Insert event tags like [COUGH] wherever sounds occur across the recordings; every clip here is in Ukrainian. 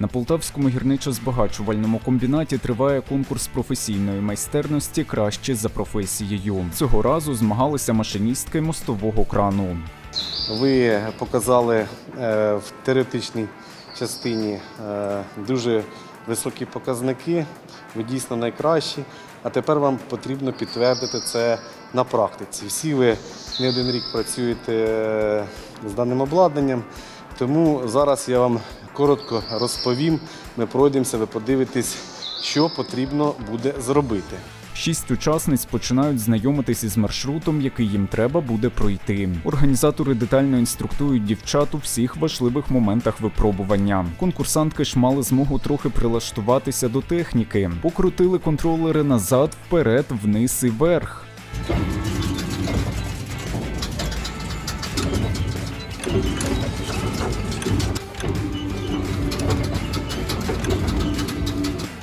На Полтавському гірничо-збагачувальному комбінаті триває конкурс професійної майстерності краще за професією. Цього разу змагалися машиністки мостового крану. Ви показали е, в теоретичній частині е, дуже високі показники, ви дійсно найкращі. А тепер вам потрібно підтвердити це на практиці. Всі ви не один рік працюєте е, з даним обладнанням, тому зараз я вам коротко розповім. Ми пройдемося, ви подивитесь, що потрібно буде зробити. Шість учасниць починають знайомитись із маршрутом, який їм треба буде пройти. Організатори детально інструктують дівчат у всіх важливих моментах випробування. Конкурсантки ж мали змогу трохи прилаштуватися до техніки, покрутили контролери назад, вперед, вниз і вверх.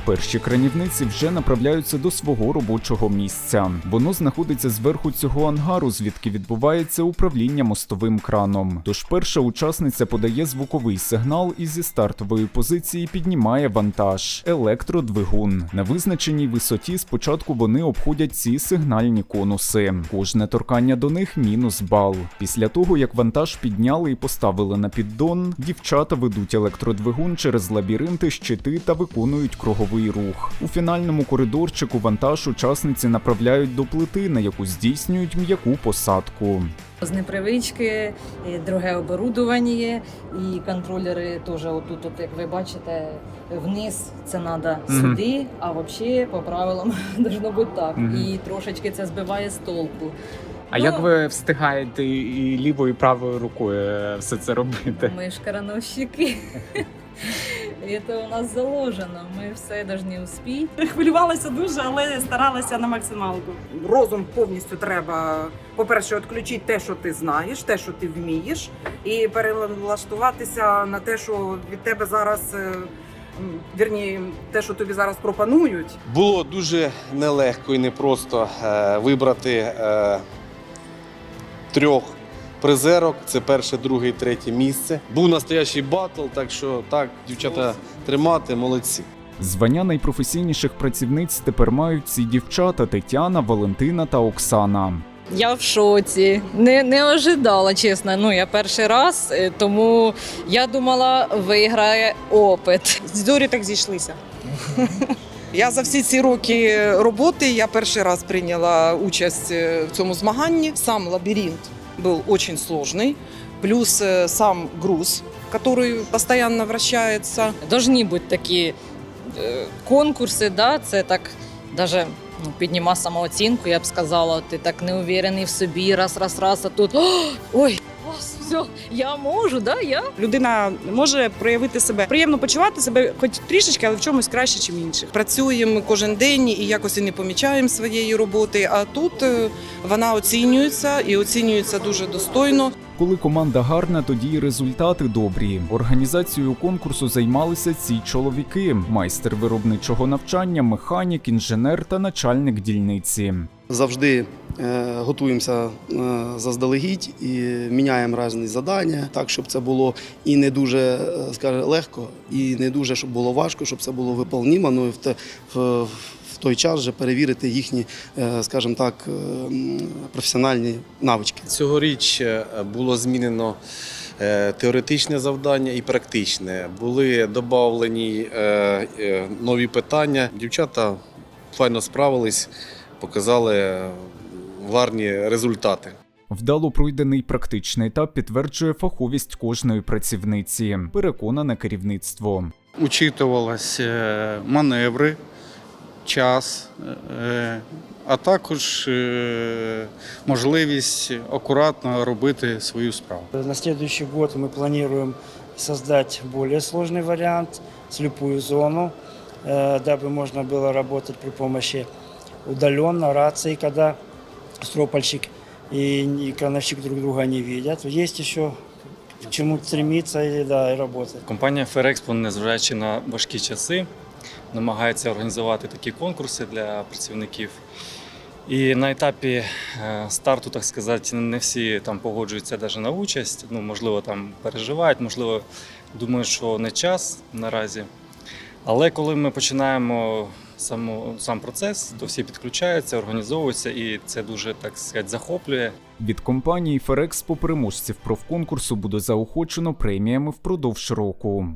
Перші кранівниці вже направляються до свого робочого місця. Воно знаходиться зверху цього ангару, звідки відбувається управління мостовим краном. Тож перша учасниця подає звуковий сигнал і зі стартової позиції піднімає вантаж електродвигун. На визначеній висоті спочатку вони обходять ці сигнальні конуси. Кожне торкання до них мінус бал. Після того, як вантаж підняли і поставили на піддон, дівчата ведуть електродвигун через лабіринти, щити та виконують круговий рух. У фінальному коридорчику вантаж учасниці направляють до плити, на яку здійснюють м'яку посадку. З непривички, і друге оборудування, і контролери теж отут, от, як ви бачите, вниз це треба Мгм. сюди, а взагалі по правилам [LAUGHS] должно бути так. Мгм. І трошечки це збиває з толку. А Ну, як ви встигаєте і лівою, і правою рукою е, все це робити? Ми ж крановщики. [LAUGHS] І це у нас заложено. Ми все повинні успіти. Хвилювалася дуже, але старалася на максималку. розум повністю треба, по-перше, відключити те, що ти знаєш, те, що ти вмієш, і перелаштуватися на те, що від тебе зараз. е, Вірні, те, що тобі зараз пропонують, Було дуже нелегко і непросто е, вибрати е, трьох призерок. Це перше, друге і третє місце. Був настоящий батл, так що так, дівчата, тримати, молодці. Звання найпрофесійніших працівниць тепер мають ці дівчата Тетяна, Валентина та Оксана. Я в шоці. Не, не ожидала, чесно. Ну, я перший раз, е, тому я думала, виграє опит. Зорі так зійшлися. Я за всі ці роки роботи я перший раз прийняла участь е, в цьому змаганні. Сам лабіринт був дуже сложный, плюс е, сам груз, який постійно вращається. Должны бути такі е, конкурси, да, це так даже ну, підніма самооцінку, я б сказала. Ти так не уверений в собі, раз, раз, раз, а тут «О, [GASPS] ой, все, я можу, да, я. Людина може проявити себе, приємно почувати себе, хоч трішечки, але в чомусь краще, ніж інших. Працюємо кожен день і якось і не помічаємо своєї роботи. А тут е, вона оцінюється і оцінюється дуже достойно. Коли команда гарна, тоді й результати добрі. Організацією конкурсу займалися ці чоловіки: майстер виробничого навчання, механік, інженер та начальник дільниці. Завжди готуємося е, заздалегідь і міняємо різні завдання, так щоб це було і не дуже е, скажімо, легко, і не дуже щоб було важко, щоб це було виповнімо. Ну і в, те, в, в той час вже перевірити їхні, е, скажімо так, е, професіональні навички. Цьогоріч е, було змінено е, теоретичне завдання і практичне. Були додавлені е, е, нові питання. Дівчата файно справились, показали гарні результати. Вдало пройдений практичний етап підтверджує фаховість кожної працівниці. Переконане керівництво. учитувалось е, маневри, час, е, а також е, можливість акуратно робити свою справу. На следующий год мы планируем создать более сложный вариант, слепую зону, э, дабы можно было работать при помощи удаленно, рации, когда стропольщик и крановщик друг друга не видят. Есть еще к чему стремиться и, да, и работать. Компанія Ферекспо, незважаючи на важкі часи, намагається організувати такі конкурси для працівників. І на етапі е, старту, так сказати, не всі там погоджуються навіть на участь. Ну, можливо, там переживають, можливо, думають, що не час наразі. Але коли ми починаємо саму, сам процес, то всі підключаються, організовуються, і це дуже так сказати захоплює. Від компанії Ферекспо переможців профконкурсу буде заохочено преміями впродовж року.